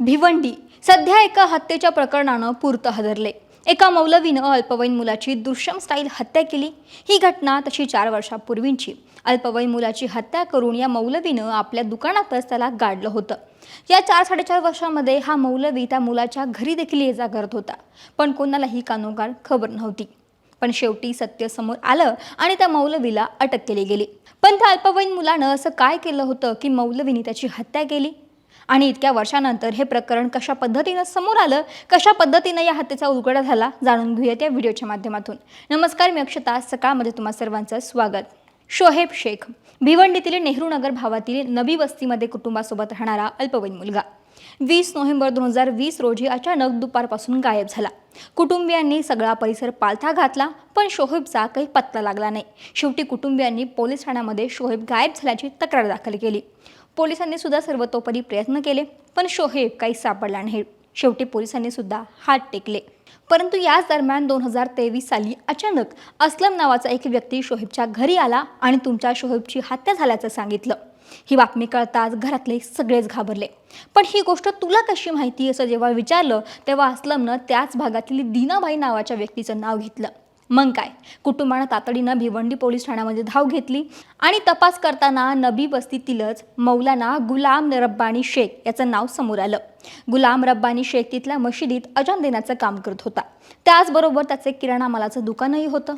भिवंडी सध्या एका हत्येच्या प्रकरणानं पुरतं हदरले एका मौलवीनं अल्पवयीन मुलाची दुष्यम स्टाईल हत्या केली. ही घटना तशी चार वर्षापूर्वींची. अल्पवयीन मुलाची हत्या करून या मौलवीनं आपल्या दुकानातच त्याला गाडलं होतं. या चार साडेचार वर्षामध्ये हा मौलवी त्या मुलाच्या घरी देखील ये जा करत होता. पण कोणालाही कानोगार खबर नव्हती. पण शेवटी सत्य समोर आलं आणि त्या मौलवीला अटक केली गेली. पण त्या अल्पवयीन मुलानं असं काय केलं होतं की मौलवीने त्याची हत्या केली? आणि इतक्या वर्षानंतर हे प्रकरण कशा पद्धतीनं समोर आलं कशा पद्धतीनं या हत्येचा उलगडा झाला जाणून घेऊयात या व्हिडिओच्या माध्यमातून. नमस्कार मी अक्षता. सकाळमध्ये तुम्हा सर्वांचं स्वागत. शोहेब शेख भिवंडीतील नेहरू नगर भावातील नवी वस्तीमध्ये कुटुंबासोबत राहणारा अल्पवयीन मुलगा. वीस नोव्हेंबर दोन हजार वीस रोजी अचानक दुपारपासून गायब झाला. कुटुंबियांनी सगळा परिसर पालथा घातला पण शोहेबचा काही पत्ता लागला नाही. शेवटी कुटुंबियांनी पोलीस ठाण्यामध्ये शोहेब गायब झाल्याची तक्रार दाखल केली. पोलिसांनी सुद्धा सर्वतोपरी प्रयत्न केले पण शोहेब काही सापडला नाही. शेवटी पोलिसांनी सुद्धा हात टेकले. परंतु याच दरम्यान दोन हजार तेवीस साली अचानक असलम नावाचा एक व्यक्ती शोहेबच्या घरी आला आणि तुमच्या शोहेबची हत्या झाल्याचं सांगितलं. ही बातमी कळताच घरातले सगळेच घाबरले. पण ही गोष्ट तुला कशी माहिती? असं जेव्हा विचारलं तेव्हा असलमनं त्याच भागातील दीनाबाई नावाच्या व्यक्तीचं नाव घेतलं. मग काय? कुटुंबानं तातडीनं भिवंडी पोलीस ठाण्यामध्ये धाव घेतली आणि तपास करताना नबी वस्तीतीलच मौलाना गुलाम रब्बानी शेख याचं नाव समोर आलं. गुलाम रब्बानी शेख तिथल्या मशिदीत अजान देण्याचं काम करत होता. त्याचबरोबर त्याचे किराणा मालाचं दुकानही होतं.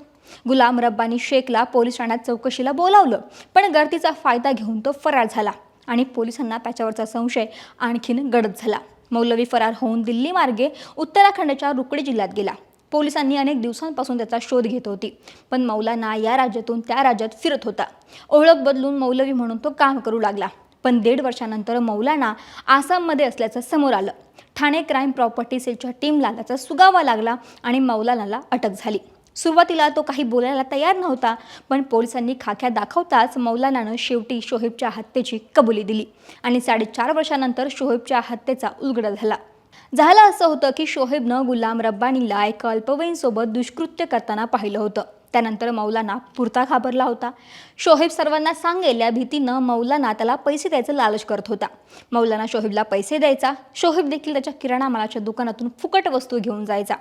गुलाम रब्बानी शेखला पोलीस ठाण्यात चौकशीला बोलावलं पण गर्दीचा फायदा घेऊन तो फरार झाला आणि पोलिसांना त्याच्यावरचा संशय आणखीन गडद झाला. मौलवी फरार होऊन दिल्ली मार्गे उत्तराखंडच्या रुकडी जिल्ह्यात गेला. पोलिसांनी अनेक दिवसांपासून त्याचा शोध घेत होती. पण मौलाना या राज्यातून त्या राज्यात फिरत होता. ओळख बदलून मौलवी म्हणून तो काम करू लागला. पण दीड वर्षानंतर मौलाना आसाममध्ये असल्याचं समोर आलं. ठाणे क्राईम प्रॉपर्टी सेलच्या टीमला त्याचा सुगावा लागला आणि मौलानाला अटक झाली. सुरुवातीला तो काही बोलायला तयार नव्हता पण पोलिसांनी खाक्या दाखवताच मौलानानं शेवटी शोहेबच्या हत्येची कबुली दिली आणि साडेचार वर्षानंतर शोहेबच्या हत्येचा उलगडा झाला. झालं असं होतं की शोहेबनं गुलाम रब्बानीला एका अल्पवयीनसोबत दुष्कृत्य करताना पाहिलं होतं. त्यानंतर मौलाना पुरता घाबरला होता. शोहेब सर्वांना सांगेल या भीतीनं मौलाना त्याला पैसे द्यायचं लालच करत होता. मौलाना शोहेबला पैसे द्यायचा. शोहेब देखील त्याच्या किराणा मालाच्या दुकानातून फुकट वस्तू घेऊन जायचा.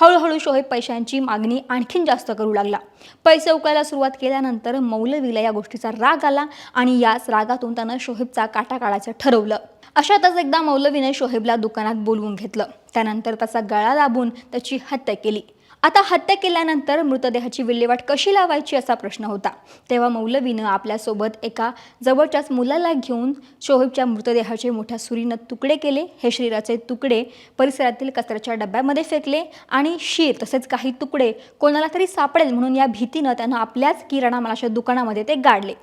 हळूहळू शोहेब पैशांची मागणी आणखीन जास्त करू लागला. पैसे उकळायला सुरुवात केल्यानंतर मौलवीला या गोष्टीचा राग आला आणि याच रागातून त्यानं शोहेबचा काटा काढायचं ठरवलं. अशातच एकदा मौलवीने शोहेबला दुकानात बोलवून घेतलं. त्यानंतर त्याचा गळा दाबून त्याची हत्या केली. आता हत्या केल्यानंतर मृतदेहाची विल्हेवाट कशी लावायची असा प्रश्न होता. तेव्हा मौलवीनं आपल्यासोबत एका जवळच्याच मुलाला घेऊन शोहेबच्या मृतदेहाचे मोठ्या सुरीनं तुकडे केले. हे शरीराचे तुकडे परिसरातील कचऱ्याच्या डब्यामध्ये फेकले आणि शीर तसेच काही तुकडे कोणाला तरी सापडेल म्हणून या भीतीनं त्यानं आपल्याच किराणा मालाच्या दुकानामध्ये ते गाडले.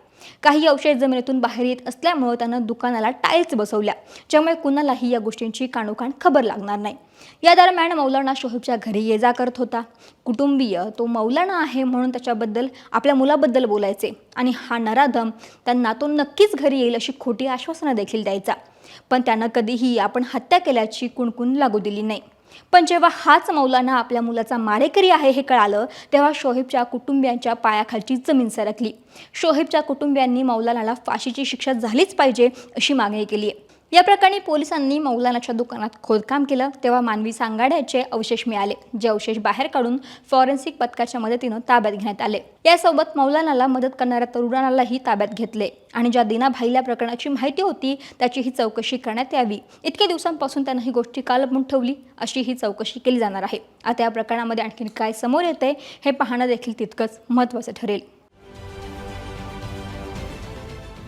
काही अवशेष जमिनीतून बाहेर येत असल्यामुळं त्यानं दुकानाला टाईल्स बसवल्या. ज्यामुळे कुणालाही या गोष्टींची काणोकाण खबर लागणार नाही. या दरम्यान मौलाना शोहेबच्या घरी ये जा करत होता. कुटुंबीय तो मौलाना आहे म्हणून त्याच्याबद्दल आपल्या मुलाबद्दल बोलायचे. आणि हा नराधम त्यांना तो नक्कीच घरी येईल अशी खोटी आश्वासनं देखील द्यायचा. पण त्यानं कधीही आपण हत्या केल्याची कुणकुण लागू दिली नाही. पण जेव्हा हाच मौलाना आपल्या मुलाचा मारेकरी आहे हे कळालं तेव्हा शोहेबच्या कुटुंबियांच्या पायाखालची जमीन सरकली. शोहेबच्या कुटुंबियांनी मौलानाला फाशीची शिक्षा झालीच पाहिजे अशी मागणी केली. आहे या प्रकरणी पोलिसांनी मौलानाच्या दुकानात खोदकाम केलं. तेव्हा मानवी सांगाड्याचे अवशेष मिळाले जे अवशेष बाहेर काढून फॉरेन्सिक पथकाच्या मदतीनं ताब्यात घेण्यात आले. यासोबत मौलानाला मदत करणाऱ्या तरुणालाही ताब्यात घेतले आणि ज्या दिनाभाईला प्रकरणाची माहिती होती त्याची ही चौकशी करण्यात यावी. इतक्या दिवसांपासून त्यानं ही गोष्टी कालपून ठेवली अशी ही चौकशी केली जाणार आहे. आता या प्रकरणामध्ये आणखीन काय समोर येते हे पाहणं देखील तितकंच महत्त्वाचं ठरेल.